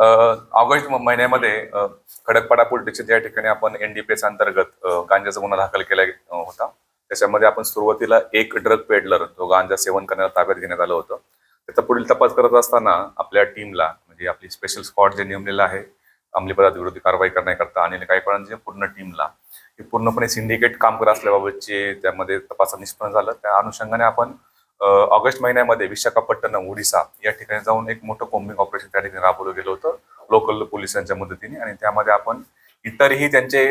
August म- महिन्यामध्ये Khadakpada police station या ठिकाणी आपण एनडीपीएस अंतर्गत गांजाचा गुन्हा दाखल केला होता. त्याच्यामध्ये आपण सुरुवातीला एक ड्रग पेडलर जो गांजा सेवन करण्याला ताब्यात घेण्यात आलं होतं. त्याचा पुढील तपास करत असताना आपल्या टीमला म्हणजे आपली स्पेशल स्क्वॉड जे नेमलेलं आहे अंमली पदार्थ विरोधी कारवाई करण्याकरता आणि काही पूर्ण टीमला हे पूर्णपणे सिंडिकेट काम करत असल्याबाबतचे त्यामध्ये तपासात निष्पन्न झालं. त्या अनुषंगाने आपण ऑगस्ट महिन्यामध्ये विशाखापट्टणम ओडिसा या ठिकाणी जाऊन एक मोठं कोम्बिंग ऑपरेशन त्या ठिकाणी राबवलं गेलं होतं. लोकल पोलिसांच्या मदतीने आणि त्यामध्ये आपण इतरही त्यांचे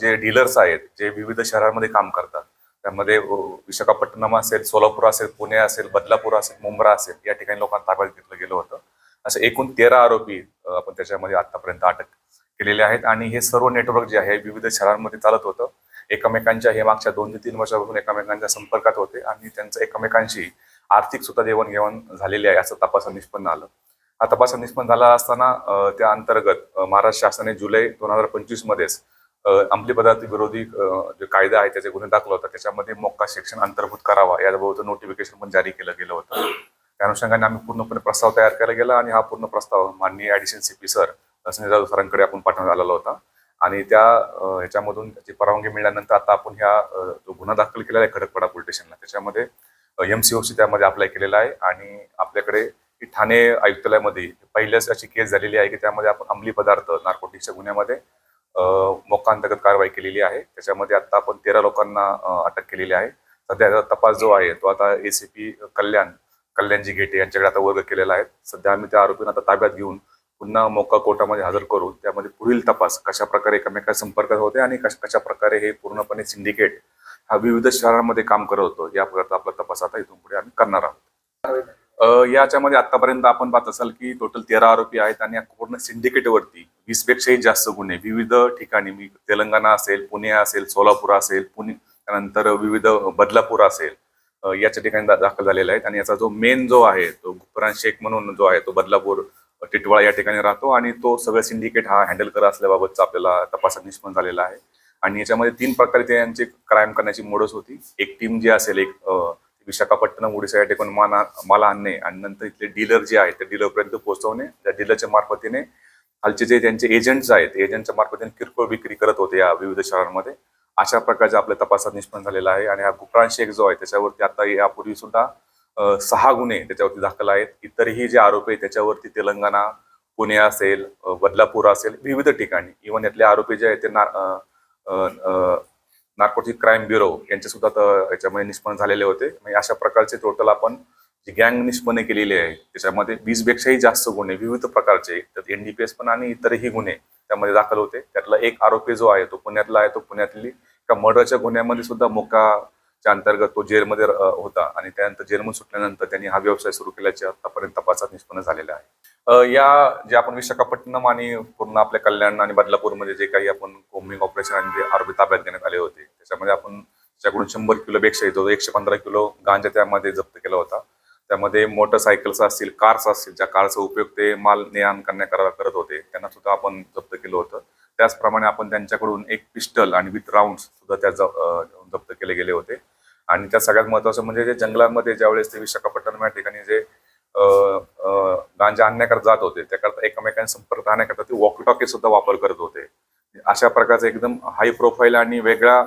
जे डीलर्स आहेत जे विविध शहरांमध्ये काम करतात त्यामध्ये विशाखापट्टणम असेल सोलापूर असेल पुणे असेल बदलापूर असेल मुंब्रा असेल या ठिकाणी लोकांना ताब्यात घेतलं गेलं होतं. असं एकूण तेरा आरोपी आपण त्याच्यामध्ये आतापर्यंत अटक केलेले आहेत आणि हे सर्व नेटवर्क जे आहे विविध शहरांमध्ये चालत होतं. एकमेकांच्या हे मागच्या दोन ते तीन वर्षापासून एकमेकांच्या संपर्कात होते आणि त्यांचं एकमेकांशी आर्थिक सुद्धा देवाणघेवाण झालेली आहे असं तपासात निष्पन्न आलं. हा तपासात निष्पन्न झाला असताना त्या अंतर्गत महाराष्ट्र शासनाने जुलै दोन हजार पंचवीस मध्येच अंमली पदार्थ विरोधी जे कायदा आहे त्याचे गुन्हे दाखल होता त्याच्यामध्ये मोक्का सेक्शन अंतर्भूत करावा याबाबत नोटिफिकेशन पण जारी केलं गेलं होतं. त्या अनुषंगाने आम्ही पूर्णपणे प्रस्ताव तयार केला गेला आणि हा पूर्ण प्रस्ताव माननीय addition C P sir Sanjay Jadhav सरांकडे आपण पाठवण्यात आलेला होता. आणि त्या ह्याच्यामधून त्याची परवानगी मिळाल्यानंतर आता आपण ह्या जो गुन्हा दाखल केलेला आहे खडकपाडा पोलीस स्टेशनला त्याच्यामध्ये एम सी ओसी त्यामध्ये अप्लाय केलेला आहे आणि आपल्याकडे ठाणे आयुक्तालयामध्ये पहिल्याच अशी केस झालेली आहे की त्यामध्ये आपण अंमली पदार्थ नार्कोटिक्सच्या गुन्ह्यामध्ये अ, कारवाई केलेली आहे. त्याच्यामध्ये आता आपण तेरा लोकांना अटक केलेली आहे. सध्या तपास जो आहे तो आता एसीपी कल्याण कल्याणजी गेटे यांच्याकडे आता वर्ग केलेला आहे. सध्या आम्ही त्या आरोपींना आता ताब्यात घेऊन पुन्हा मोका कोर्टामध्ये हजर करून त्यामध्ये पुढील तपास कशा प्रकारे एकमेका संपर्कात होते आणि कशा प्रकारे हे पूर्णपणे सिंडिकेट हा विविध शहरांमध्ये काम करत होतो या प्रकारचा आपला तपास आता इथून पुढे आम्ही करणार आहोत. याच्यामध्ये आतापर्यंत आपण पाहत असाल की टोटल तेरा आरोपी आहेत आणि पूर्ण सिंडिकेटवरती वीस पेक्षाही जास्त गुन्हे विविध ठिकाणी मी तेलंगणा असेल पुणे असेल सोलापूर असेल पुणे त्यानंतर विविध बदलापूर असेल याच्या ठिकाणी दाखल झालेला आहेत. आणि याचा जो मेन जो आहे तो गुफरान शेख म्हणून जो आहे तो बदलापूर टिटवाळा या ठिकाणी राहतो आणि तो सगळं सिंडिकेट हा हँडल करत असल्याबाबतचा आपल्याला तपासात निष्पन्न झालेला आहे. आणि याच्यामध्ये तीन प्रकारे त्यांचे क्राईम करण्याची मोडस होती. एक टीम जी असेल एक विशाखापट्टणम ओडिसा या ठिकाणी माना माला आणणे आणि नंतर इथले डीलर जे आहेत त्या डीलरपर्यंत पोहोचवणे. त्या डीलरच्या मार्फतीने खालचे जे त्यांचे एजंट्स आहेत एजंटच्या मार्फतीने किरकोळ विक्री करत होते या विविध शहरांमध्ये. अशा प्रकारच्या आपल्या तपासात निष्पन्न झालेला आहे. आणि हा गुफरान शेख जो आहे त्याच्यावरती आता यापूर्वी सुद्धा सहा गुन्हे त्याच्यावरती दाखल आहेत. इतरही जे आरोपी आहेत त्याच्यावरती तेलंगणा पुणे असेल बदलापूर असेल विविध ठिकाणी. इव्हन यातले आरोपी जे आहेत ते ना नार्कोटिक क्राईम ब्युरो यांचे सुद्धा याच्यामध्ये निष्पन्न झालेले होते. म्हणजे अशा प्रकारचे टोटल आपण जी गँग निष्पन्न केलेली आहे त्याच्यामध्ये वीस पेक्षाही जास्त गुन्हे विविध प्रकारचे त्यात एनडीपीएस पण आणि इतरही गुन्हे त्यामध्ये दाखल होते. त्यातला एक आरोपी जो आहे तो पुण्यातला आहे तो पुण्यातली एका मर्डरच्या गुन्ह्यामध्ये सुद्धा मोका च्या अंतर्गत तो जेलमध्ये होता आणि त्यानंतर जेलमधून सुटल्यानंतर त्यांनी हा व्यवसाय सुरू केल्याचे आतापर्यंत तपासात निष्पन्न झालेला आहे. या जे आपण विशाखापट्टणम आणि पूर्ण आपल्या कल्याण आणि बदलापूरमध्ये जे काही आपण कोम्बिंग ऑपरेशन आणि जे आरोपी ताब्यात घेण्यात आले होते त्याच्यामध्ये आपण त्याच्याकडून शंभर किलोपेक्षा येतो एकशे पंधरा किलो गांजा त्यामध्ये जप्त केला होता. त्यामध्ये मोटरसायकल्स असतील कार्स असतील ज्या कारचा उपयोग ते माल ने आण करण्याकरता करत होते त्यांना सुद्धा आपण जप्त केलं होतं. त्याचप्रमाणे आपण त्यांच्याकडून एक पिस्टल आणि विथ राऊंड सुद्धा त्या जप्त केले गेले होते. आणि त्या सगळ्यात महत्वाचं म्हणजे जे जंगलामध्ये ज्यावेळेस ते विशाखापट्टणम या ठिकाणी जे गांजा आणण्याकरता जात होते त्याकरता एकमेकांना संपर्क राहण्याकरता ते वॉकटॉके सुद्धा वापर करत होते. अशा प्रकारचा एकदम हाय प्रोफाईल आणि वेगळा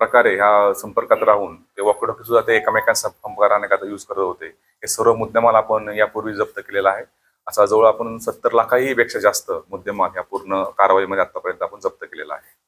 प्रकारे ह्या संपर्कात राहून ते वॉकी टॉकी सुद्धा ते एकमेकांचा संपर्क राहण्याकरता यूज करत होते. हे सर्व मुद्देमाल आपण यापूर्वी जप्त केलेला आहे. असा जवळ आपण सत्तर लाखाही पेक्षा जास्त मुद्देमाल या पूर्ण कारवाईमध्ये आतापर्यंत आपण जप्त केलेला आहे.